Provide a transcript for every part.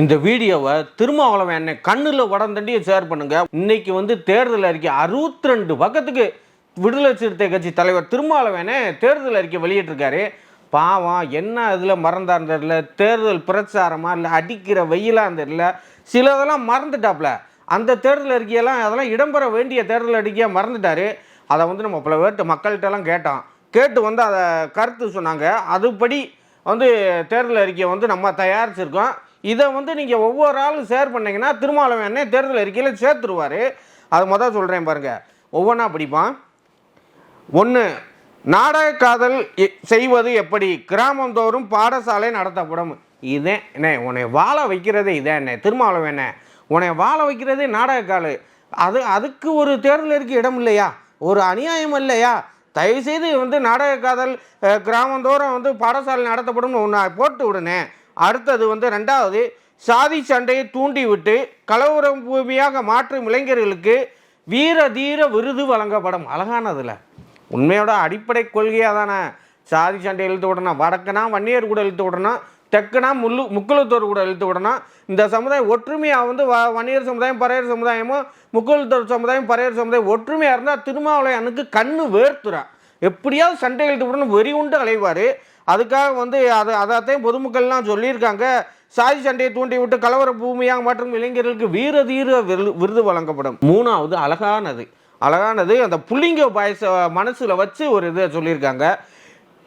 இந்த வீடியோவை திருமாவளவன் என்னை கண்ணில் உடந்தண்டியை ஷேர் பண்ணுங்க. இன்னைக்கு வந்து தேர்தல் அறிக்கை அறுபத்தி ரெண்டு பக்கத்துக்கு விடுதலை சிறுத்தை கட்சி தலைவர் திருமாவளவனே தேர்தல் அறிக்கை வெளியிட்டிருக்காரு. பாவம் என்ன இதில் மறந்தார் தெரியல. தேர்தல் பிரச்சாரமாக இல்லை அடிக்கிற வெயிலாக தெரியல. சிலதெல்லாம் மறந்துட்டாப்ல. அந்த தேர்தல் அறிக்கையெல்லாம் அதெல்லாம் இடம்பெற வேண்டிய தேர்தல் அறிக்கையாக மறந்துட்டாரு. அதை வந்து நம்ம பல பேர்ட்டு மக்கள்கிட்டலாம் கேட்டோம். கேட்டு வந்து அதை கருத்து சொன்னாங்க. அதுபடி வந்து தேர்தல் அறிக்கையை வந்து நம்ம தயாரிச்சிருக்கோம். இதை வந்து நீங்கள் ஒவ்வொரு ஆளும் ஷேர் பண்ணிங்கன்னா திருமாவளவன் என்ன தேர்தல் அறிக்கையில் சேர்த்துருவார். அது மொதல் சொல்கிறேன் பாருங்கள் ஒவ்வொன்றா படிப்பான் ஒன்று நாடக காதல் செய்வது எப்படி? கிராமந்தோறும் பாடசாலை நடத்தப்படும். இதே என்ன உன்னை வாழ வைக்கிறதே இதே என்ன திருமாவளவன் என்ன உன்னை வாழ வைக்கிறதே நாடக காலு. அது அதுக்கு ஒரு தேர்தல் இருக்க இடம் இல்லையா? ஒரு அநியாயம் இல்லையா? தயவுசெய்து வந்து நாடக காதல் கிராமந்தோறும் வந்து பாடசாலை நடத்தப்படும் ஒன்று போட்டு விடுனேன். அடுத்தது வந்து ரெண்டாவது சாதி சண்டையை தூண்டிவிட்டு கலவரம் பூமியாக மாற்றும் இளைஞர்களுக்கு வீர தீர விருது வழங்கப்படும். அழகானதில். உண்மையோட அடிப்படை கொள்கையாக தானே. சாதி சண்டை இழுத்து விடணும் வடக்குனா வன்னியர் கூட இழுத்து விடணும் தெற்குனா முள்ளு முக்குளத்தோர் கூட இழுத்து விடணும். இந்த சமுதாயம் ஒற்றுமையாக வந்து வ வன்னியர் சமுதாயம் பறையர் சமுதாயமும் முக்குளத்தோர் சமுதாயம் பறையர் சமுதாயம் ஒற்றுமையாக இருந்தால் திருமாவளையனுக்கு கண்ணு வேர்த்துறான் எப்படியாவது சண்டை இழுத்து விடணும் வெறி உண்டு அலைவார். அதுக்காக வந்து அதை அதைத்தையும் பொதுமக்கள்லாம் சொல்லியிருக்காங்க. சாதி சண்டையை தூண்டி விட்டு கலவர பூமியாக மற்றும் இளைஞர்களுக்கு வீர தீர விருது வழங்கப்படும். மூணாவது அழகானது. அழகானது அந்த புள்ளிங்க பாயச மனசில் வச்சு ஒரு இதை சொல்லியிருக்காங்க.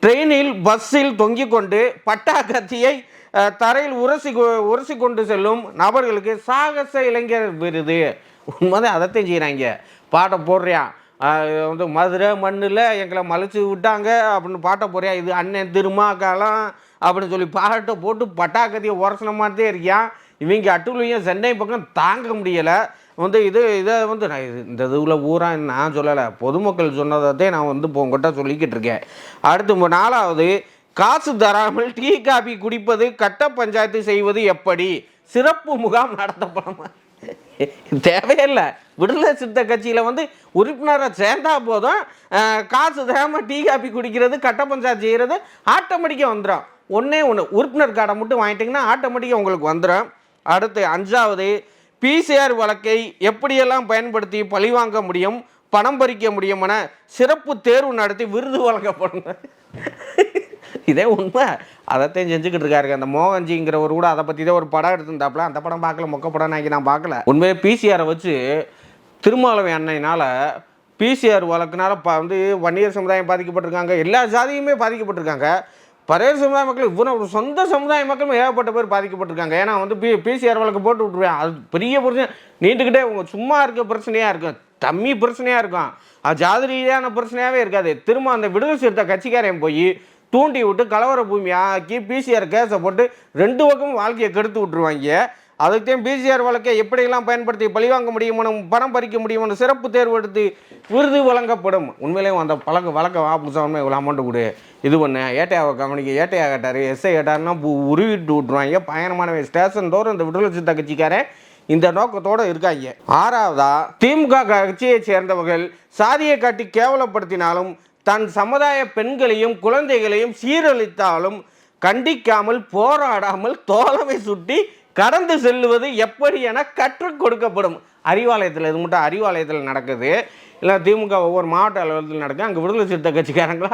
ட்ரெயினில் பஸ்ஸில் தொங்கிக் கொண்டு பட்டா கத்தியை தரையில் உரசி கொ- உரசி கொண்டு செல்லும் நபர்களுக்கு சாகச இளைஞர் விருது. உண்மைதான் அதைத்தையும் செய்கிறாங்க பாட்டை போடுறியான் வந்து மதுரை மண்ணில் எங்களை மலைச்சு விட்டாங்க அப்படின்னு பாட்டை போறியா? இது அண்ணன் திருமா காலம் அப்படின்னு சொல்லி பாட்டை போட்டு பட்டாக்கத்தியை உரசின மாதிரியே இருக்கியான் இவங்க அட்டுலையும் சென்னை பக்கம் தாங்க முடியலை. வந்து இது இதை வந்து நான் இது இந்த இதுவில் ஊரா நான் சொல்லலை. பொதுமக்கள் சொன்னதை நான் வந்து இப்போ உங்கள்கிட்ட சொல்லிக்கிட்டு இருக்கேன். அடுத்து நாலாவது காசு தராமல் டீ காபி குடிப்பது கட்ட பஞ்சாயத்து செய்வது எப்படி? சிறப்பு முகாம் நடத்தப்படமா? தேவையில்லை. விடுதலை சிறுத்தை கட்சியில் வந்து உறுப்பினராக சேர்ந்தா போதும். காசு தராமல் டீ காபி குடிக்கிறது கட்ட பஞ்சாயத்து செய்கிறது ஆட்டோமேட்டிக்காக வந்துடும் ஒன்றே ஒன்று உறுப்பினர் கார்டை மட்டும் வாங்கிட்டிங்கன்னா ஆட்டோமேட்டிக்காக உங்களுக்கு வந்துடும் அடுத்து அஞ்சாவது பிசிஆர் வழக்கை எப்படியெல்லாம் பயன்படுத்தி பழிவாங்க முடியும் பணம் பறிக்க முடியும் என சிறப்பு தேர்வு நடத்தி விருது வழங்கப்படும். இதே உண்மை. அதைத்தையும் செஞ்சுக்கிட்டு இருக்காரு அந்த மோகன்ஜிங்கிறவர் கூட அதை பற்றி தான் ஒரு படம் எடுத்திருந்தாப்புல. அந்த படம் பார்க்கல. மொக்க படம் நான் நான் பார்க்கல. உண்மையே பிசிஆரை வச்சு திருமாவளவன் அன்னையினால் பிசிஆர் வழக்குனால இப்போ வந்து வன்னியர் சமுதாயம் பாதிக்கப்பட்டிருக்காங்க. எல்லா ஜாதியுமே பாதிக்கப்பட்டிருக்காங்க. பரையர் சமுதாய மக்கள் இவ்வளோ சொந்த சமுதாய மக்களும் ஏகப்பட்ட பேர் பாதிக்கப்பட்டிருக்காங்க. ஏன்னா வந்து பி பிசிஆர் வழக்கு போட்டு விட்ருவேன் அது பெரிய பிரச்சனை. நீண்டுக்கிட்டே உங்க சும்மா இருக்க பிரச்சனையாக இருக்கும். தம்மி பிரச்சனையாக இருக்கும். அது ஜாதி ரீதியான பிரச்சனையாகவே இருக்காது. திரும்ப அந்த விடுதலை சிறுத்தை கட்சிக்காரன் போய் தூண்டி விட்டு கலவர பூமி ஆக்கி பிசிஆர் கேஸை போட்டு ரெண்டு பக்கமும் வாழ்க்கையை கெடுத்து விட்ருவாங்க அதுக்குதான் பிசிஆர் வழக்கை எப்படியெல்லாம் பயன்படுத்தி பழிவாங்க முடியுமோ பணம் பறிக்க முடியுமோ சிறப்பு தேர்வு எடுத்து விருது வழங்கப்படும். உண்மையிலேயும் அந்த பழக்க வழக்க வாபுசாமல் இவ்வளோ அமௌண்ட்டு கொடு. இது பண்ணு ஏட்டையாவை கவனிக்க ஏட்டையா கேட்டார் எஸ்ஐ கேட்டாருன்னா உருவிட்டு விட்ருவாங்க பயணமான ஸ்டேஷன் தோறும் இந்த விடுதலை சித்த கட்சிக்காரன் இந்த நோக்கத்தோட இருக்காங்க. ஆறாவதா திமுக கட்சியை சேர்ந்தவர்கள் சாதியை காட்டி கேவலப்படுத்தினாலும் தன் சமுதாய பெண்களையும் குழந்தைகளையும் சீரழித்தாலும் கண்டிக்காமல் போராடாமல் தோழமை சுட்டி கடந்து செல்லுவது எப்படி என கற்றுக் கொடுக்கப்படும். அறிவாலயத்தில் இது மட்டும் அறிவாலயத்தில் நடக்குது. இல்லை திமுக ஒவ்வொரு மாவட்ட அலுவலகத்தில் நடக்குது அங்கே விடுதலை சிறுத்தை கட்சிக்காரங்களா?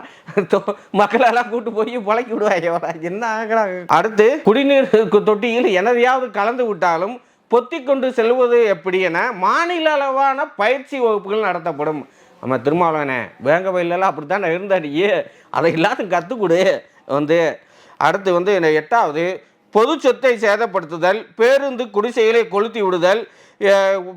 மக்களெல்லாம் கூட்டு போய் பழக்கி விடுவாங்க என்ன ஆகுறாங்க அடுத்து குடிநீர் தொட்டியில் எனதையாவது கலந்து விட்டாலும் பொத்தி கொண்டு செல்வது எப்படி என மாநில அளவான பயிற்சி வகுப்புகள் நடத்தப்படும். நம்ம திருமாவளவனே வேங்க வயலெல்லாம் அப்படி தானே இருந்தாடியே அதை எல்லாத்தையும் கற்றுக் கொடு வந்து அடுத்து வந்து என்னை எட்டாவது பொது சொத்தை சேதப்படுத்துதல் பேருந்து குடிசைகளை கொளுத்தி விடுதல்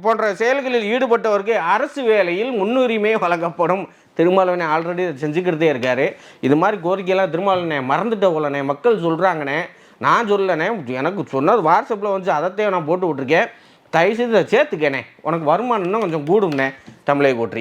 போன்ற செயல்களில் ஈடுபட்டவருக்கு அரசு வேலையில் முன்னுரிமை வழங்கப்படும். திருமாவளவனே ஆல்ரெடி செஞ்சுக்கிட்டே இருக்காரு. இது மாதிரி கோரிக்கையெல்லாம் திருமாவளவனே மறந்துட்ட போலனே மக்கள் சொல்கிறாங்கண்ணே நான் சொல்லனே எனக்கு சொன்னது வாட்ஸ்அப்பில் வந்து அதைத்தையும் நான் போட்டு விட்ருக்கேன் தயவுசெய்து இதை சேர்த்துக்கண்ணே. உனக்கு வருமானம் இன்னும் கொஞ்சம் கூடும்ண்ணே. தமிழை போற்றி.